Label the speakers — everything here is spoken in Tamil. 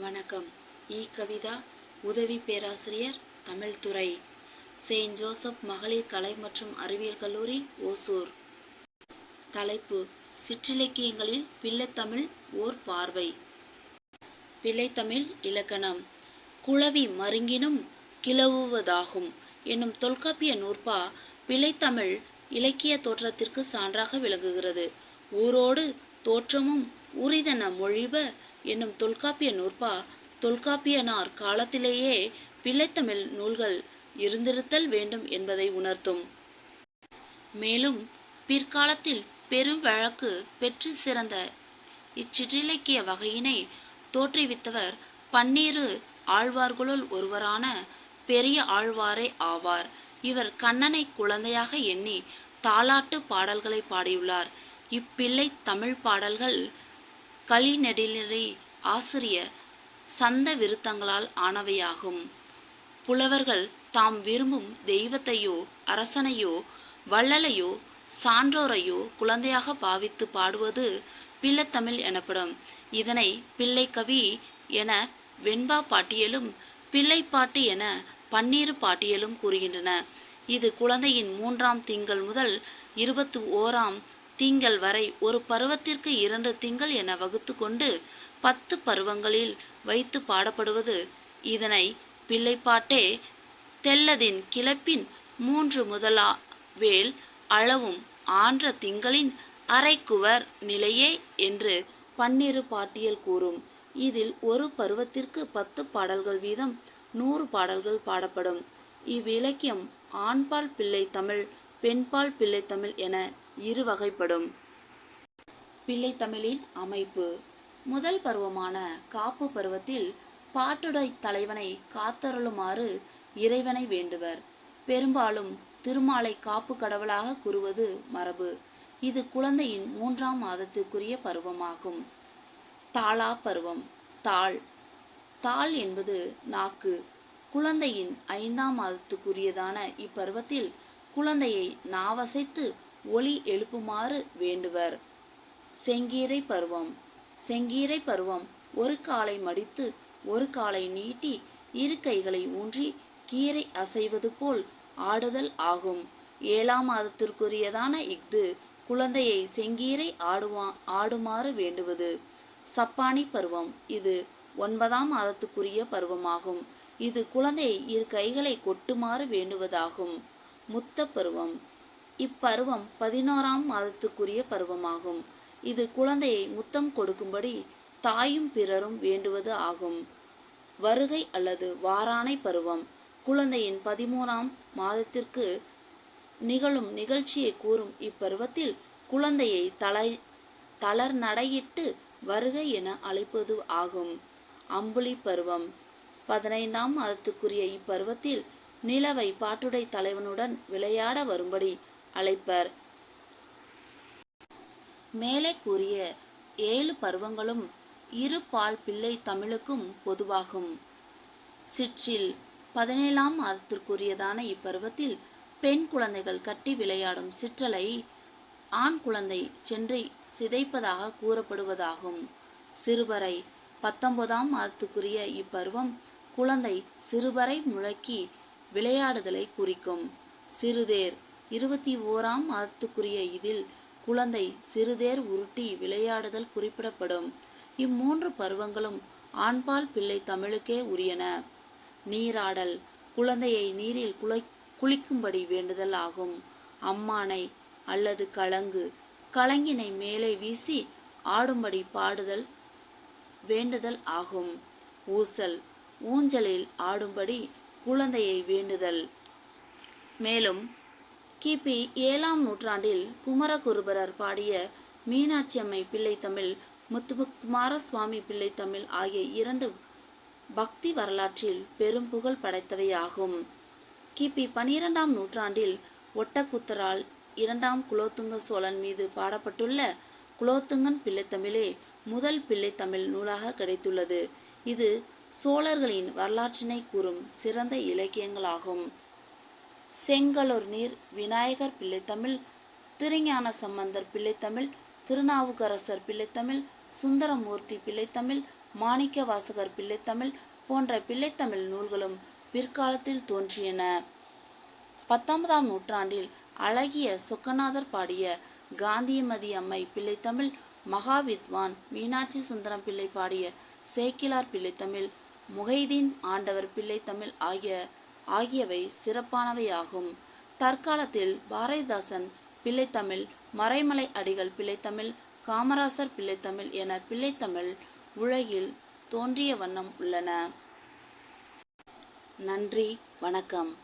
Speaker 1: வணக்கம். இ. கவிதா உதவி பேராசிரியர் தமிழ்துறை. செயின்ட் ஜோசப் மகளிர் கலை மற்றும் அறிவியல் கல்லூரி ஓசூர். தலைப்பு சிற்றிலக்கியங்களில் பிள்ளைத்தமிழ் ஓர் பார்வை. பிள்ளைத்தமிழ் இலக்கணம் குளவி மருங்கினும் கிளவுவதாகும் என்னும் தொல்காப்பிய நூற்பா பிள்ளைத்தமிழ் இலக்கிய தோற்றத்திற்கு சான்றாக விளங்குகிறது. ஊரோடு தோற்றமும் உரிதன மொழிப என்னும் தொல்காப்பிய நூற்பா தொல்காப்பியனார் காலத்திலேயே பிள்ளைத்தமிழ் நூல்கள் இருந்திருத்தல் வேண்டும் என்பதை உணர்த்தும். மேலும் பிற்காலத்தில் பெரும் வழக்கு பெற்று சிறந்த இச்சிற்றிலக்கிய வகையினை தோற்றுவித்தவர் பன்னீரு ஆழ்வார்களுள் ஒருவரான பெரிய ஆழ்வாரே ஆவார். இவர் கண்ணனை குழந்தையாக எண்ணி தாலாட்டு பாடல்களை பாடியுள்ளார். இப்பிள்ளை தமிழ் பாடல்கள் கலிநெடிலரி ஆசிரிய சந்த விருத்தங்களால் ஆனவையாகும். புலவர்கள் தாம் விரும்பும் தெய்வத்தையோ அரசனையோ வள்ளலையோ சான்றோரையோ குழந்தையாக பாவித்து பாடுவது பிள்ளைத்தமிழ் எனப்படும். இதனை பிள்ளைக்கவி என வெண்பா பாட்டியலும் பிள்ளைப்பாட்டு என பன்னீரு பாட்டியலும் கூறுகின்றன. இது குழந்தையின் மூன்றாம் திங்கள் முதல் இருபத்தி ஓராம் திங்கள் வரை ஒரு பருவத்திற்கு இரண்டு திங்கள் என வகுத்து கொண்டு பத்து பருவங்களில் வைத்து பாடப்படுவது. இதனை பிள்ளைப்பாட்டே தெல்லதின் கிளப்பின் மூன்று முதலா வேல் அளவும் ஆன்ற திங்களின் அரைக்குவர் நிலையே என்று பன்னிரு பாட்டியல் கூறும். இதில் ஒரு பருவத்திற்கு பத்து பாடல்கள் வீதம் நூறு பாடல்கள் பாடப்படும். இவ்விலக்கியம் ஆண்பால் பிள்ளை தமிழ் பெண்பால் பிள்ளை தமிழ் என இரு வகைப்படும் பிள்ளைத்தமிழின் அமைப்பு. முதல் பருவமான காப்பு பருவத்தில் பாட்டுடை தலைவனை காத்தருளுமாறு இறைவனை வேண்டுவர். பெரும்பாலும் திருமாலை காப்பு கடவுளாக கூறுவது மரபு. இது குழந்தையின் மூன்றாம் மாதத்துக்குரிய பருவமாகும். தாளா பருவம் தாள். தாள் என்பது நாக்கு. குழந்தையின் ஐந்தாம் மாதத்துக்குரியதான இப்பருவத்தில் குழந்தையை நாவசைத்து ஒளி எழுப்புமாறு வேண்டுவர். செங்கீரை பருவம். செங்கீரை பருவம் ஒரு காலை மடித்து ஒரு காலை நீட்டி இரு கைகளை ஊன்றி கீரை அசைவது போல் ஆடுதல் ஆகும். ஏழாம் மாதத்திற்குரியதான இஃது குழந்தையை செங்கீரை ஆடுவா ஆடுமாறு வேண்டுவது. சப்பானி பருவம். இது ஒன்பதாம் மாதத்துக்குரிய பருவமாகும். இது குழந்தையை இரு கைகளை கொட்டுமாறு வேண்டுவதாகும். முத்த பருவம். இப்பருவம் பதினோராம் மாதத்துக்குரிய பருவமாகும். இது குழந்தையை முத்தம் கொடுக்கும்படி தாயும் பிறரும் வேண்டுவது ஆகும். வருகை அல்லது வாரானை பருவம். குழந்தையின் பதிமூணாம் மாதத்திற்கு நிகழும் நிகழ்ச்சியை கூறும் இப்பருவத்தில் குழந்தையை தலை தளர் நடையிட்டு வருகை என அழைப்பது ஆகும். அம்புலி பருவம். பதினைந்தாம் மாதத்துக்குரிய இப்பருவத்தில் நிலவை பாட்டுடை தலைவனுடன் விளையாட வரும்படி அழைப்பர். மேலே கூறிய ஏழு பருவங்களும் இரு பால் பிள்ளை தமிழுக்கும் பொதுவாகும். சிற்றில் பதினேழாம் மாதத்திற்குரியதான இப்பருவத்தில் பெண் குழந்தைகள் கட்டி விளையாடும் சிற்றலை ஆண் குழந்தை சென்று சிதைப்பதாக கூறப்படுவதாகும். சிறுவரை பத்தொன்பதாம் மாதத்துக்குரிய இப்பருவம் குழந்தை சிறுவரை முழக்கி விளையாடுதலை குறிக்கும். சிறுதேர் இருபத்தி ஓராம் மாதத்துக்குரிய இதில் குழந்தை சிறுதேர் உருட்டி விளையாடுதல் குறிப்பிடப்படும். இம்மூன்று பருவங்களும் ஆண்பால் பிள்ளை தமிழுக்கே உரியன. நீராடல் குழந்தையை நீரில் குளை குளிக்கும்படி வேண்டுதல் ஆகும். அம்மானை அல்லது கலங்கு கலங்கினை மேலே வீசி ஆடும்படி பாடுதல் வேண்டுதல் ஆகும். ஊசல் ஊஞ்சலில் ஆடும்படி குழந்தையை வேண்டுதல். மேலும் கிபி ஏழாம் நூற்றாண்டில் குமரகுருபரர் பாடிய மீனாட்சி அம்மை பிள்ளைத்தமிழ் முத்துக்குமார சுவாமி பிள்ளைத்தமிழ் ஆகிய இரண்டு பக்தி வரலாற்றில் பெரும் புகழ் படைத்தவையாகும். கிபி பனிரெண்டாம் நூற்றாண்டில் ஒட்டக்குத்தரால் இரண்டாம் குலோத்துங்க சோழன் மீது பாடப்பட்டுள்ள குலோத்துங்கன் பிள்ளைத்தமிழே முதல் பிள்ளைத்தமிழ் நூலாக கிடைத்துள்ளது. இது சோழர்களின் வரலாற்றினை கூறும் சிறந்த இலக்கியங்களாகும். செங்கலூர் நீர் விநாயகர் பிள்ளைத்தமிழ் திருஞான சம்பந்தர் பிள்ளைத்தமிழ் திருநாவுக்கரசர் பிள்ளைத்தமிழ் சுந்தரமூர்த்தி பிள்ளைத்தமிழ் மாணிக்க வாசகர் பிள்ளைத்தமிழ் போன்ற பிள்ளைத்தமிழ் நூல்களும் பிற்காலத்தில் தோன்றியன. பத்தொன்பதாம் நூற்றாண்டில் அழகிய சொக்கநாதர் பாடிய காந்தியமதி அம்மை பிள்ளைத்தமிழ் மகாவித்வான் மீனாட்சி சுந்தரம் பிள்ளை பாடிய சேக்கிலார் பிள்ளைத்தமிழ் முகைதீன் ஆண்டவர் பிள்ளைத்தமிழ் ஆகிய ஆகியவை சிறப்பானவையாகும். தற்காலத்தில் பாரதிதாசன் பிள்ளைத்தமிழ் மறைமலை அடிகள் பிள்ளைத்தமிழ் காமராசர் பிள்ளைத்தமிழ் என பிள்ளைத்தமிழ் உலகில் தோன்றிய வண்ணம் உள்ளன. நன்றி வணக்கம்.